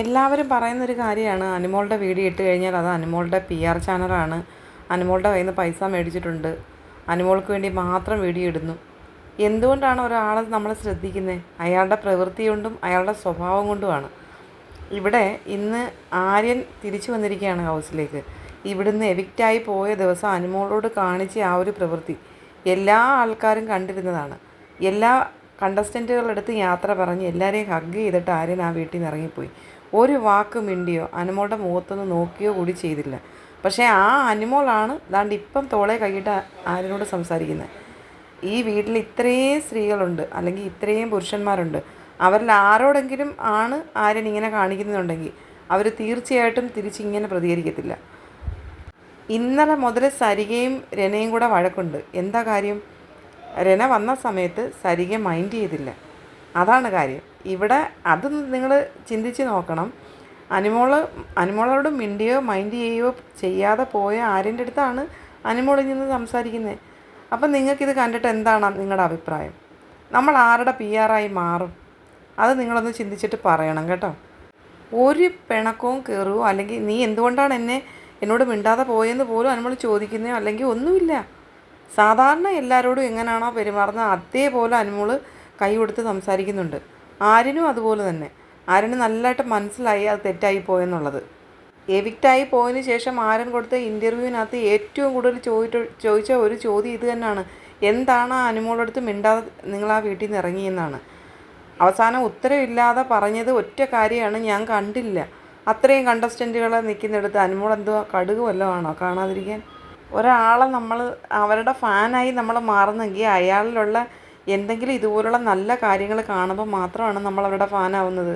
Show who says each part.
Speaker 1: എല്ലാവരും പറയുന്നൊരു കാര്യമാണ്. അനുമോളുടെ വീഡിയോ ഇട്ട് കഴിഞ്ഞാൽ അത് അനുമോളുടെ പി ആർ ചാനലാണ്. അനുമോളുടെ കയ്യിൽ നിന്ന് പൈസ മേടിച്ചിട്ടുണ്ട്. അനുമോൾക്ക് വേണ്ടി മാത്രം വീഡിയോ ഇടുന്നു. എന്തുകൊണ്ടാണ് ഒരാളെ നമ്മൾ ശ്രദ്ധിക്കുന്നത് അയാളുടെ പ്രവൃത്തി കൊണ്ടും അയാളുടെ സ്വഭാവം കൊണ്ടുമാണ്. ഇവിടെ ഇന്ന് ആര്യൻ തിരിച്ചു വന്നിരിക്കുകയാണ് ഹൗസിലേക്ക്. ഇവിടുന്ന് എവിക്റ്റായി പോയ ദിവസം അനുമോളോട് കാണിച്ച ആ ഒരു പ്രവൃത്തി എല്ലാ ആൾക്കാരും കണ്ടിരുന്നതാണ്. എല്ലാ കണ്ടസ്റ്റന്റുകളെടുത്ത് യാത്ര പറഞ്ഞ് എല്ലാവരെയും ഹഗ് ചെയ്തിട്ട് ആര്യൻ ആ വീട്ടിൽ നിന്ന് ഇറങ്ങിപ്പോയി. ഒരു വാക്ക് മിണ്ടിയോ അനുമോളുടെ മുഖത്തൊന്ന് നോക്കിയോ കൂടി ചെയ്തില്ല. പക്ഷേ ആ അനുമോളാണ് ദാണ്ട് ഇപ്പം തോളെ കൈയിട്ട് ആര്യനോട് സംസാരിക്കുന്നത് ഈ വീട്ടിൽ ഇത്രയും സ്ത്രീകളുണ്ട് അല്ലെങ്കിൽ ഇത്രയും പുരുഷന്മാരുണ്ട്. അവരിൽ ആരോടെങ്കിലും ആണ് ആര്യൻ ഇങ്ങനെ കാണിക്കുന്നുണ്ടെങ്കിൽ അവർ തീർച്ചയായിട്ടും തിരിച്ചിങ്ങനെ പ്രതികരിക്കത്തില്ല. ഇന്നലെ മുതൽ സരികയും രനയും കൂടെ വഴക്കുണ്ട്. എന്താ കാര്യം? രന വന്ന സമയത്ത് സരിക മൈൻഡ് ചെയ്തില്ല. അതാണ് കാര്യം. ഇവിടെ അത് നിങ്ങൾ ചിന്തിച്ച് നോക്കണം. അനുമോൾ അനുമോളോട് മിണ്ടിയോ മൈൻഡ് ചെയ്യുകയോ ചെയ്യാതെ പോയ ആരിന്റെ അടുത്താണ് അനുമോളിൽ നിന്ന് സംസാരിക്കുന്നത് അപ്പം നിങ്ങൾക്കിത് കണ്ടിട്ട് എന്താണ് നിങ്ങളുടെ അഭിപ്രായം? നമ്മൾ ആരുടെ പി ആറായി മാറും? അത് നിങ്ങളൊന്ന് ചിന്തിച്ചിട്ട് പറയണം കേട്ടോ. ഒരു പിണക്കവും കയറുകയോ അല്ലെങ്കിൽ നീ എന്തുകൊണ്ടാണ് എന്നെ എന്നോട് മിണ്ടാതെ പോയെന്ന് പോലും അനുമോൾ ചോദിക്കുന്നയോ അല്ലെങ്കിൽ ഒന്നുമില്ല. സാധാരണ എല്ലാവരോടും എങ്ങനെയാണോ പെരുമാറുന്നത് അതേപോലെ അനുമോൾ കൈ കൊടുത്ത് സംസാരിക്കുന്നുണ്ട്. ആരിനും അതുപോലെ തന്നെ. ആരനും നല്ലതായിട്ട് മനസ്സിലായി അത് തെറ്റായി പോയെന്നുള്ളത്. എവിക്റ്റായി പോയതിന് ശേഷം ആരൻ കൊടുത്ത ഇന്റർവ്യൂവിനകത്ത് ഏറ്റവും കൂടുതൽ ചോദിച്ച ചോദിച്ച ഒരു ചോദ്യം ഇത് തന്നെയാണ്. എന്താണ് ആ അനുമോളടുത്ത് മിണ്ടാതെ നിങ്ങൾ ആ വീട്ടിൽ നിന്ന് ഇറങ്ങിയെന്നാണ്. അവസാനം ഉത്തരവില്ലാതെ പറഞ്ഞത് ഒറ്റ കാര്യമാണ് ഞാൻ കണ്ടില്ല. അത്രയും കണ്ടസ്റ്റന്റുകളെ നിൽക്കുന്നിടത്ത് അനുമോൾ എന്തോ കടുക് വല്ലതും ആണോ? കാണാതിരിക്കാൻ? ഒരാളെ നമ്മൾ അവരുടെ ഫാനായി നമ്മൾ മാറുന്നെങ്കിൽ അയാളിലുള്ള എന്തെങ്കിലും ഇതുപോലുള്ള നല്ല കാര്യങ്ങൾ കാണുമ്പോൾ മാത്രമാണ് നമ്മൾ അവരുടെ ഫാനാവുന്നത്.